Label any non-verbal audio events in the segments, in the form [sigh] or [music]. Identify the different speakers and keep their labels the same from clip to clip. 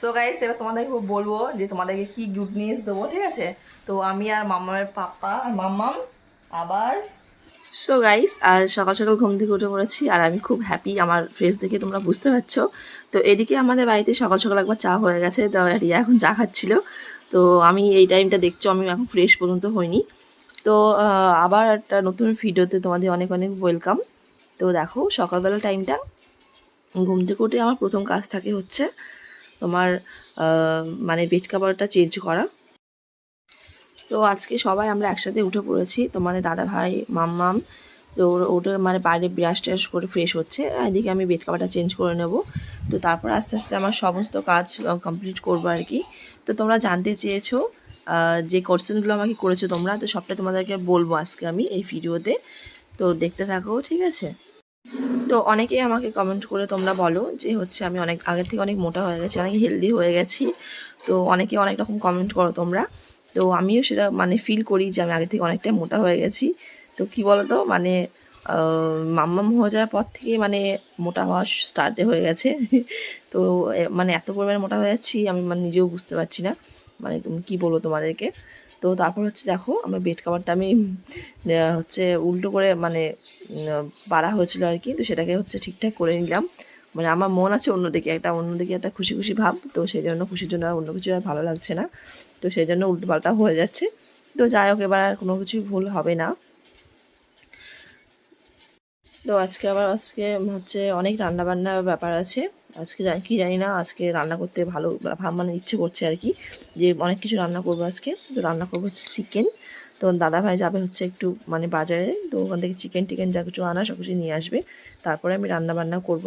Speaker 1: So guys এবার তোমাদেরকে বলব যে তোমাদেরকে কি গুড নিউজ দেবো, ঠিক আছে? তো আমি আর মামার পাপা আর মাম্মাম আবার সো গাইস আর সকাল সকাল ঘুম থেকে উঠে পড়েছি আর আমি খুব হ্যাপি আমার ফেস দেখে তোমরা বুঝতে পারছ। তো এদিকে আমাদের বাড়িতে সকাল সকাল একবার চা হয়ে গেছে, তো রিয়া এখন চা খাচ্ছিল। তো আমি এই টাইমটা দেখছ, আমি এখন ফ্রেশ পর্যন্ত হইনি। তো আবার একটা নতুন ভিডিওতে তোমাদের অনেক অনেক ওয়েলকাম তো দেখো, সকালবেলা টাইমটা ঘুম থেকে উঠে আমার প্রথম কাজ থাকে হচ্ছে তোমার মানে বেড কাভারটা চেঞ্জ করা। তো আজকে সবাই আমরা একসাথে উঠে পড়েছি। তোমাদের দাদা ভাই, মাম্মাম, তো ওটা মানে বাইরে ব্রাশ ট্রাশ করে ফ্রেশ হচ্ছে। এদিকে আমি বেড কাভারটা চেঞ্জ করে নেব। তো তারপর আস্তে আস্তে আমার সমস্ত কাজ কমপ্লিট করব আর কি। তো তোমরা জানতে চেয়েছো যে কোশ্চেনগুলো আমাকে করেছ তোমরা, তো সবটা তোমাদেরকে বলব আজকে আমি এই ভিডিওতে তো দেখতে থাকো, ঠিক আছে? তো অনেকেই আমাকে কমেন্ট করে তোমরা বলো যে হচ্ছে আমি অনেক, আগের থেকে অনেক মোটা হয়ে গেছি, অনেক হেলদি হয়ে গেছি। তো অনেকে অনেক রকম কমেন্ট করো তোমরা। তো আমিও সেটা মানে ফিল করি যে আমি আগে থেকে অনেকটাই মোটা হয়ে গেছি। তো কি বলতো? মানে মাম্মাম হয়ে যাওয়ার পর থেকে মানে মোটা হওয়া স্টার্ট হয়ে গেছে। [laughs] তো মানে এত পরিমাণে মোটা হয়ে যাচ্ছি আমি মানে নিজেও বুঝতে পারছি না। মানে কি বলব তোমাদেরকে? তো তারপর হচ্ছে দেখো, আমার বেড কাভারটা আমি হচ্ছে উল্টো করে মানে পাড়া হয়েছিল আর কি তো সেটাকে হচ্ছে ঠিকঠাক করে নিলাম। মানে আমার মন আছে অন্যদিকে, একটা অন্যদিকে একটা খুশি খুশি ভাব। তো সেই জন্য খুশির জন্য অন্য কিছু আর ভালো লাগছে না। তো সেই জন্য উল্টো পাল্টা হয়ে যাচ্ছে। তো যাই হোক, এবার আর কোনো কিছুই ভুল হবে না। তো আজকে আবার আজকে হচ্ছে অনেক রান্না বান্নার ব্যাপার আছে। আজকে কি জানি না, আজকে রান্না করতে ভালো মানে ইচ্ছে করছে আর কি, যে অনেক কিছু রান্না করব আজকে। তো রান্না করব হচ্ছে চিকেন তো দাদা ভাই যাবে হচ্ছে একটু মানে বাজারে, তো ওখান থেকে চিকেন টিকেন যা কিছু আনা সব কিছু নিয়ে আসবে। তারপরে আমি রান্না বান্না করব।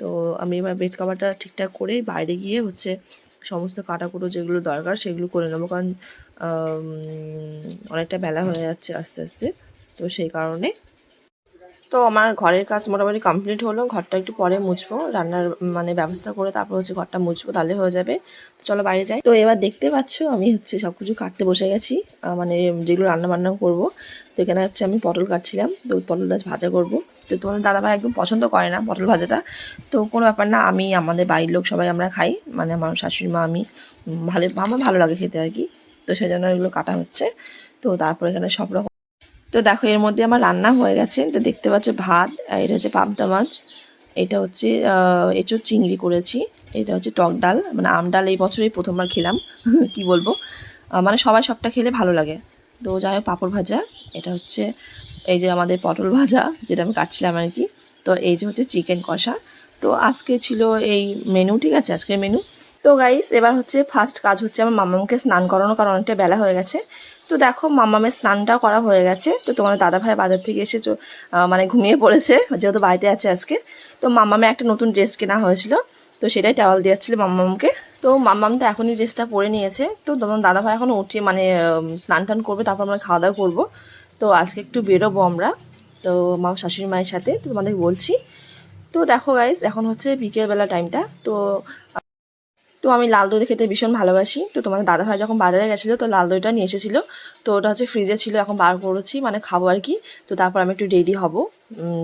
Speaker 1: তো আমি এবার বেড কাভারটা ঠিকঠাক করে বাইরে গিয়ে হচ্ছে সমস্ত কাটাকুটো যেগুলো দরকার, সেগুলো করে নেব। কারণ অনেকটা বেলা হয়ে যাচ্ছে আস্তে আস্তে। তো সেই কারণে তো আমার ঘরের কাজ মোটামুটি কমপ্লিট হলো, ঘরটা একটু পরে মুছবো, রান্নার মানে ব্যবস্থা করে তারপর হচ্ছে ঘরটা মুছবো, তাহলে হয়ে যাবে। তো চলো বাইরে যাই। তো এবার দেখতে পাচ্ছ, আমি হচ্ছে সব কিছু কাটতে বসে গেছি মানে যেগুলো রান্না বান্না করব। তো এখানে হচ্ছে আমি পটল কাটছিলাম, তো ওই পটলটা ভাজা করব। তো তোমার দাদাভাই একদম পছন্দ করে না পটল ভাজাটা। তো কোনো ব্যাপার না, আমি, আমাদের বাড়ির লোক সবাই আমরা খাই মানে আমার শাশুড়ি মা, আমি ভালো, আমার ভালো লাগে খেতে আর কি। তো সেই জন্য এগুলো কাটা হচ্ছে। তো তারপর এখানে সব রকম তো দেখো, এর মধ্যে আমার রান্না হয়ে গেছে। তো দেখতে পাচ্ছ ভাত এটা হচ্ছে পাবদা মাছ। এটা হচ্ছে এঁচোড় চিংড়ি করেছি। এটা হচ্ছে টক ডাল। মানে আম ডাল এই বছরই প্রথমবার খেলাম। [laughs] কি বলব? মানে সবাই সবটা খেলে ভালো লাগে। তো যাই হোক, পাঁপড় ভাজা। এটা হচ্ছে এই যে আমাদের পটল ভাজা, যেটা আমি কাটছিলাম আর কি। তো এই যে হচ্ছে চিকেন কষা। তো আজকে ছিল এই মেনু ঠিক আছে? আজকের মেনু তো গাইস এবার হচ্ছে ফার্স্ট কাজ হচ্ছে আমার মামাকে স্নান করানো, কারণ অনেকটা বেলা হয়ে গেছে। তো দেখো, মামামের স্নানটাও করা হয়ে গেছে। তো তোমার দাদা ভাই বাজার থেকে এসে মানে ঘুমিয়ে পড়েছে, যেহেতু বাড়িতে আছে আজকে। তো মামামে একটা নতুন ড্রেস কেনা হয়েছিল, তো সেটাই টাওয়াল দিয়েছিল মাম্মামকে তো মাম্মাম তো এখনই ড্রেসটা পরে নিয়েছে। তো তোমার দাদা ভাই এখন উঠে মানে স্নান টান করবে, তারপর আমরা খাওয়া দাওয়া করব। তো আজকে একটু বেরোবো আমরা। তো মা শাশুড়ি মায়ের সাথে, তো তোমাদের বলছি। তো দেখো গাইস এখন হচ্ছে বিকেলবেলা টাইমটা তো তো আমি লাল দই খেতে ভীষণ ভালোবাসি। তো তোমাদের দাদা ভাই যখন বাজারে গেছিল, তো লাল দইটা নিয়ে এসেছিল। তো ওটা হচ্ছে ফ্রিজে ছিল, এখন বার করেছি মানে খাব আর কি। তো তারপর আমি একটু রেডি হব।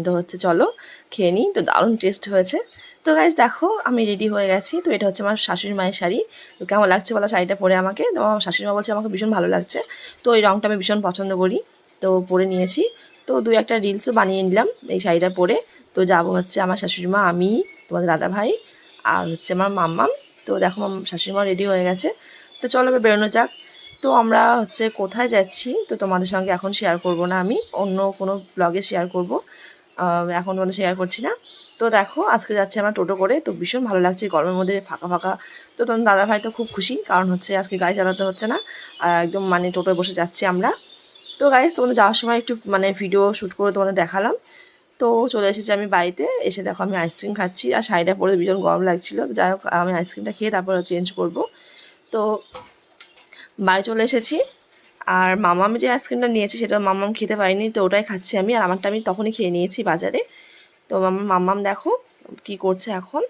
Speaker 1: তো হচ্ছে চলো, খেয়ে নিই। তো দারুণ টেস্ট হয়েছে। তো গাইজ দেখো, আমি রেডি হয়ে গেছি। তো এটা হচ্ছে আমার শাশুড়ি মায়ের শাড়ি। তো কেমন লাগছে বলো শাড়িটা পরে আমাকে? তো আমার শাশুড়ি মা বলছে, আমাকে ভীষণ ভালো লাগছে। তো এই রঙটা আমি ভীষণ পছন্দ করি। তো পরে নিয়েছি। তো দু একটা রিলসও বানিয়ে নিলাম এই শাড়িটা পরে। তো যাব হচ্ছে আমার শাশুড়ি মা, আমি, তোমাদের দাদা ভাই আর হচ্ছে আমার মাম্মাম। তো দেখো আমার শাশুড়ি মা রেডি হয়ে গেছে। তো চলো এবার বেরোনো যাক। তো আমরা হচ্ছে কোথায় যাচ্ছি, তো তোমাদের সঙ্গে এখন শেয়ার করব না আমি, অন্য কোনো ব্লগে শেয়ার করব। এখন তোমাদের শেয়ার করছি না। তো দেখো, আজকে যাচ্ছে আমার টোটো করে, তো ভীষণ ভালো লাগছে, গরমের মধ্যে ফাঁকা ফাঁকা। তো তোমার দাদা ভাই তো খুব খুশি, কারণ হচ্ছে আজকে গাড়ি চালাতে হচ্ছে না। একদম মানে টোটোয় বসে যাচ্ছি আমরা। তো গাইজ তোমাদের যাওয়ার সময় একটু মানে ভিডিও শ্যুট করে তোমাদের দেখালাম। তো চলে এসেছি আমি বাড়িতে। এসে দেখো আমি আইসক্রিম খাচ্ছি। আর শাড়িটা পরে ভীষণ গরম লাগছিল। তো যাই হোক, আমি আইসক্রিমটা খেয়ে তারপর চেঞ্জ করব। তো বাড়ি চলে এসেছি। আর মামাম যে আইসক্রিমটা নিয়েছি সেটা মামাম খেতে পারিনি, তো ওটাই খাচ্ছি আমি। আর আমারটা আমি তখনই খেয়ে নিয়েছি বাজারে। তো আমার মামাম দেখো কি করছে এখন।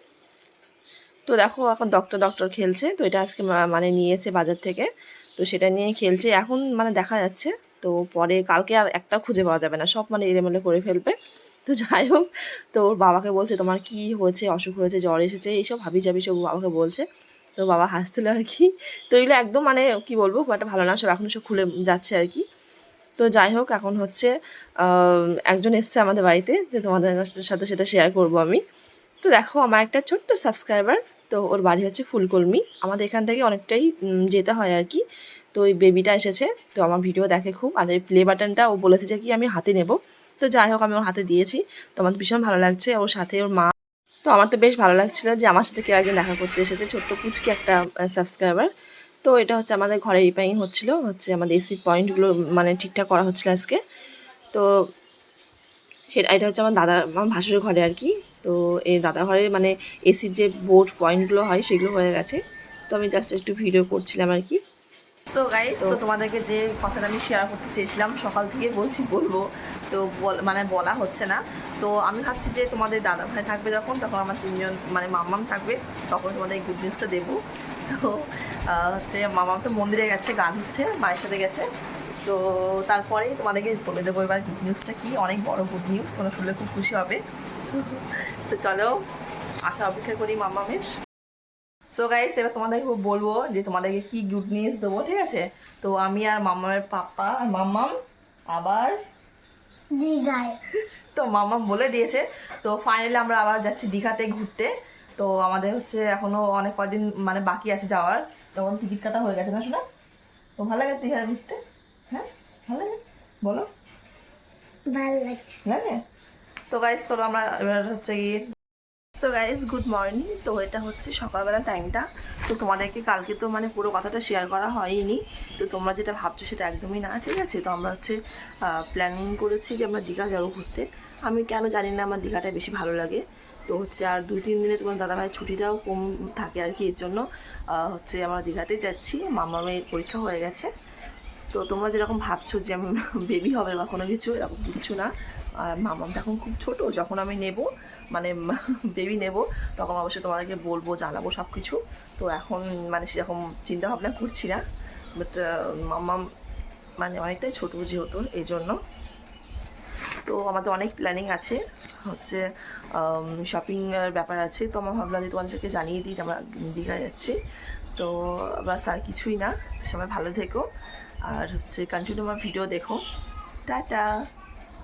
Speaker 1: তো দেখো এখন ডক্টর ডক্টর খেলছে। তো এটা আজকে মানে নিয়েছে বাজার থেকে। তো সেটা নিয়ে খেলছে। এখন মানে দেখা যাচ্ছে। তো পরে কালকে আর একটা খুঁজে পাওয়া যাবে না। সব মানে এলেমেলে করে ফেলবে। তো যাই হোক, তো ওর বাবাকে বলছে, তোমার কি হয়েছে? অসুখ হয়েছে? জ্বর এসেছে? এইসব হাবি জাবি সব বাবাকে বলছে। তো বাবা হাসছিল আর কি। তো এগুলো একদম মানে কি বলব একটা ভালো না, সব এখন সব খুলে যাচ্ছে আর কি। তো যাই হোক, এখন হচ্ছে একজন এসছে আমাদের বাড়িতে, যে তোমাদের সাথে সেটা শেয়ার করব আমি। তো দেখো, আমার একটা ছোট্ট সাবস্ক্রাইবার তো ওর বাড়ি হচ্ছে ফুলকলমি। আমাদের এখান থেকে অনেকটাই যেতে হয় আর কি। তো ওই বেবিটা এসেছে, তো আমার ভিডিও দেখে খুব, আর এই প্লে বাটনটা ও বলেছে যে কি আমি হাতে নেব। তো যাই হোক, আমি ওর হাতে দিয়েছি। তো আমার ভীষণ ভালো লাগছে, ওর সাথে ওর মা। তো আমার তো বেশ ভালো লাগছিল যে আমার সাথে কেউ একজন দেখা করতে এসেছে, ছোট্ট পুচকি একটা সাবস্ক্রাইবার তো এটা হচ্ছে আমাদের ঘরে রিপেয়ারিং হচ্ছিল, হচ্ছে আমাদের এসি পয়েন্টগুলো মানে ঠিকঠাক করা হচ্ছিল আজকে। তো সেটা, এটা হচ্ছে আমার দাদা আমার ভাসুরের ঘরে আর কি। তো এই দাদা ঘরে মানে এসির যে বোর্ড পয়েন্টগুলো হয়, সেগুলো হয়ে গেছে। তো আমি জাস্ট একটু ভিডিও করছিলাম আর কি। সো গাইস তো তোমাদেরকে যে কথাটা আমি শেয়ার করতে চেয়েছিলাম সকাল থেকে বলছি বলব। তো মানে বলা হচ্ছে না। তো আমি ভাবছি যে তোমাদের দাদা ভাই থাকবে যখন তখন আমার তিনজন মানে মাম্মাম থাকবে তখন তোমাদের গুড নিউজটা দেবো। তো হচ্ছে মামাম তো মন্দিরে গেছে গান হচ্ছে মায়ের সাথে গেছে। তো তারপরেই তোমাদেরকে বলে দেবো এবার গুড নিউজটা কি অনেক বড় গুড নিউজ তোমরা শুনলে খুব খুশি হবে। তো চলো আশা অপেক্ষা করি মামামের। সো গাইস এবার তোমাদেরকে বলব যে তোমাদেরকে কি গুড নিউজ দেবো ঠিক আছে? তো আমি আর মামামের পাপা আর মাম্মাম আবার
Speaker 2: দীঘায়।
Speaker 1: তো মাম্মাম বলে দিয়েছে। তো ফাইনালি আমরা আবার যাচ্ছি দীঘাতে ঘুরতে। তো আমাদের হচ্ছে এখনও অনেক কদিন মানে বাকি আছে যাওয়ার। তখন টিকিট কাটা হয়ে গেছে না শোনা? তো ভালো লাগে দীঘায় ঘুরতে? হ্যাঁ? ভালো লাগে? বলো।
Speaker 2: ভালো লাগে।
Speaker 1: লাগে? তো গাইস তো আমরা এবার হচ্ছে গিয়ে সো গাইস গুড মর্নিং তো এটা হচ্ছে সকালবেলা টাইমটা তো তোমাদেরকে কালকে তো মানে পুরো কথাটা শেয়ার করা হয়নি। তো তোমরা যেটা ভাবছ সেটা একদমই না, ঠিক আছে? তো আমরা হচ্ছে প্ল্যানিং করেছি যে আমরা দীঘা যাব ঘুরতে। আমি কেন জানি না আমার দীঘাটা বেশি ভালো লাগে। তো হচ্ছে আর দুই তিন দিনে তোমার দাদাভাইয়ের ছুটিটাও কম থাকে আর কি, এর জন্য হচ্ছে আমরা দীঘাতেই যাচ্ছি। মামা মেয়ের পরীক্ষা হয়ে গেছে। তো তোমরা যেরকম ভাবছ যে আমি বেবি হবে বা কোনো কিছু, এরকম কিছু না। মামাম তো এখন খুব ছোট, যখন আমি নেব মানে [laughs] বেবি নেব, তখন অবশ্যই তোমাদেরকে বলব, জানাব সব কিছু তো এখন মানে সেরকম চিন্তা ভাবনা করছি না। বাট মামাম মানে অনেকটাই ছোটো যেহেতু এই জন্য তো আমাদের অনেক প্ল্যানিং আছে। হচ্ছে শপিং এর ব্যাপার আছে। তো আমার ভাবলাম যে তোমাদেরকে জানিয়ে দিই যে আমরা দীঘা যাচ্ছি। তো বাস আর কিছুই না। সবাই ভালো থেকো। আর হচ্ছে কন্টিনিউ আমার ভিডিও দেখো। টাটা!